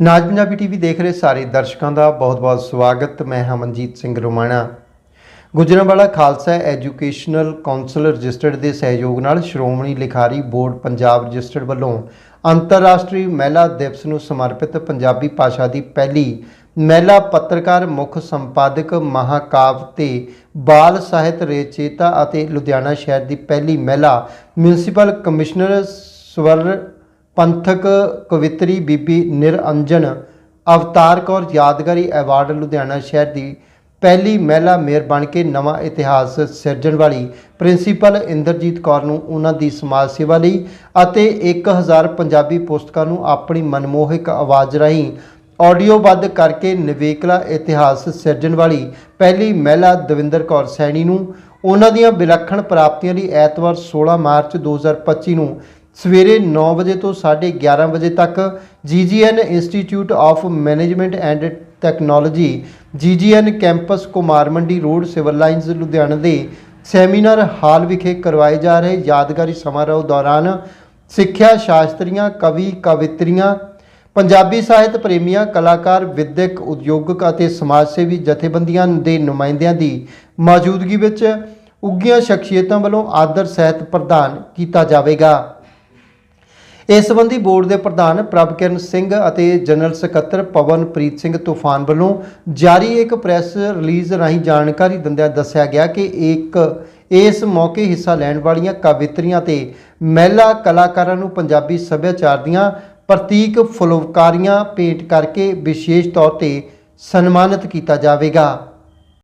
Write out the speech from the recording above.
ਨਾਜ Punjabi TV ਦੇਖ ਰਹੇ ਸਾਰੇ ਦਰਸ਼ਕਾਂ ਦਾ ਬਹੁਤ-ਬਹੁਤ ਸਵਾਗਤ। ਮੈਂ Hamanjit Singh Romana. Gujranwala Khalsa educational council registered ਦੇ ਸਹਿਯੋਗ ਨਾਲ ਸ਼੍ਰੋਮਣੀ ਲਿਖਾਰੀ ਬੋਰਡ ਪੰਜਾਬ ਰਜਿਸਟਰਡ ਵੱਲੋਂ ਅੰਤਰਰਾਸ਼ਟਰੀ ਮਹਿਲਾ ਦਿਵਸ ਨੂੰ ਸਮਰਪਿਤ ਪੰਜਾਬੀ ਭਾਸ਼ਾ ਦੀ ਪਹਿਲੀ ਮਹਿਲਾ ਪੱਤਰਕਾਰ, ਮੁੱਖ ਸੰਪਾਦਕ, ਮਹਾਕਾਵ ਤੇ ਬਾਲ ਸਾਹਿਤ ਰਚੇਤਾ ਅਤੇ ਲੁਧਿਆਣਾ ਸ਼ਹਿਰ ਦੀ ਪਹਿਲੀ ਮਹਿਲਾ ਮਿਊਨਿਸਪਲ ਕਮਿਸ਼ਨਰ ਸਵਰ ਪੰਥਕ ਕਵਿਤਰੀ ਬੀਬੀ ਨਿਰਅੰਜਨ, ਅਵਤਾਰ ਕੌਰ ਯਾਦਗਾਰੀ ਐਵਾਰਡ ਲੁਧਿਆਣਾ ਸ਼ਹਿਰ ਦੀ ਪਹਿਲੀ ਮਹਿਲਾ ਮੇਅਰ ਬਣ ਕੇ ਨਵਾਂ ਇਤਿਹਾਸ ਸਿਰਜਣ ਵਾਲੀ ਪ੍ਰਿੰਸੀਪਲ ਇੰਦਰਜੀਤ ਕੌਰ ਨੂੰ ਉਹਨਾਂ ਦੀ ਸਮਾਜ ਸੇਵਾ ਲਈ ਅਤੇ 1000 ਪੰਜਾਬੀ ਪੁਸਤਕਾਂ ਨੂੰ ਆਪਣੀ ਮਨਮੋਹਕ ਆਵਾਜ਼ ਰਾਹੀਂ ਆਡੀਓਬੱਧ ਕਰਕੇ ਨਿਵੇਕਲਾ ਇਤਿਹਾਸ ਸਿਰਜਣ ਵਾਲੀ ਪਹਿਲੀ ਮਹਿਲਾ ਦਵਿੰਦਰ ਕੌਰ ਸੈਣੀ ਨੂੰ ਉਹਨਾਂ ਦੀਆਂ ਵਿਲੱਖਣ ਪ੍ਰਾਪਤੀਆਂ ਲਈ ਐਤਵਾਰ 16 ਮਾਰਚ 2025 ਨੂੰ ਸਵੇਰੇ 9 ਵਜੇ ਤੋਂ 11:30 ਵਜੇ ਤੱਕ GGN institute of management and technology GGN campus Kumar Mandi road, civil lines, Ludhiana ਦੇ ਸੈਮੀਨਾਰ ਹਾਲ ਵਿਖੇ ਕਰਵਾਏ ਜਾ ਰਹੇ ਯਾਦਗਾਰੀ ਸਮਾਰੋਹ ਦੌਰਾਨ ਸਿੱਖਿਆ ਸ਼ਾਸਤਰੀਆਂ, ਕਵੀ, ਕਵਿਤਰੀਆਂ, ਪੰਜਾਬੀ ਸਾਹਿਤ ਪ੍ਰੇਮੀਆਂ, ਕਲਾਕਾਰ, ਵਿਦਿਅਕ ਉਦਯੋਗਿਕ ਅਤੇ ਸਮਾਜ ਸੇਵੀ ਜਥੇਬੰਦੀਆਂ ਦੇ ਨੁਮਾਇੰਦਿਆਂ ਦੀ ਮੌਜੂਦਗੀ ਵਿੱਚ ਉੱਗੀਆਂ ਸ਼ਖਸੀਅਤਾਂ ਵੱਲੋਂ ਆਦਰ ਸਹਿਤ ਪ੍ਰਦਾਨ ਕੀਤਾ ਜਾਵੇਗਾ। ਇਸ ਸੰਬੰਧੀ ਬੋਰਡ ਦੇ ਪ੍ਰਧਾਨ ਪ੍ਰਭਕਿਰਨ ਸਿੰਘ ਅਤੇ ਜਨਰਲ ਸਕੱਤਰ ਪਵਨਪ੍ਰੀਤ ਸਿੰਘ ਤੂਫਾਨ ਵੱਲੋਂ ਜਾਰੀ ਇੱਕ ਪ੍ਰੈਸ ਰਿਲੀਜ਼ ਰਾਹੀਂ ਜਾਣਕਾਰੀ ਦਿੰਦਿਆਂ ਦੱਸਿਆ ਗਿਆ ਕਿ ਇੱਕ ਇਸ ਮੌਕੇ ਹਿੱਸਾ ਲੈਣ ਵਾਲੀਆਂ ਕਵਿਤਰੀਆਂ ਤੇ ਮਹਿਲਾ ਕਲਾਕਾਰਾਂ ਨੂੰ ਪੰਜਾਬੀ ਸੱਭਿਆਚਾਰ ਦੀਆਂ ਪ੍ਰਤੀਕ ਫੁਲਕਾਰੀਆਂ ਪੇਂਟ ਕਰਕੇ ਵਿਸ਼ੇਸ਼ ਤੌਰ ਤੇ ਸਨਮਾਨਿਤ ਕੀਤਾ ਜਾਵੇਗਾ।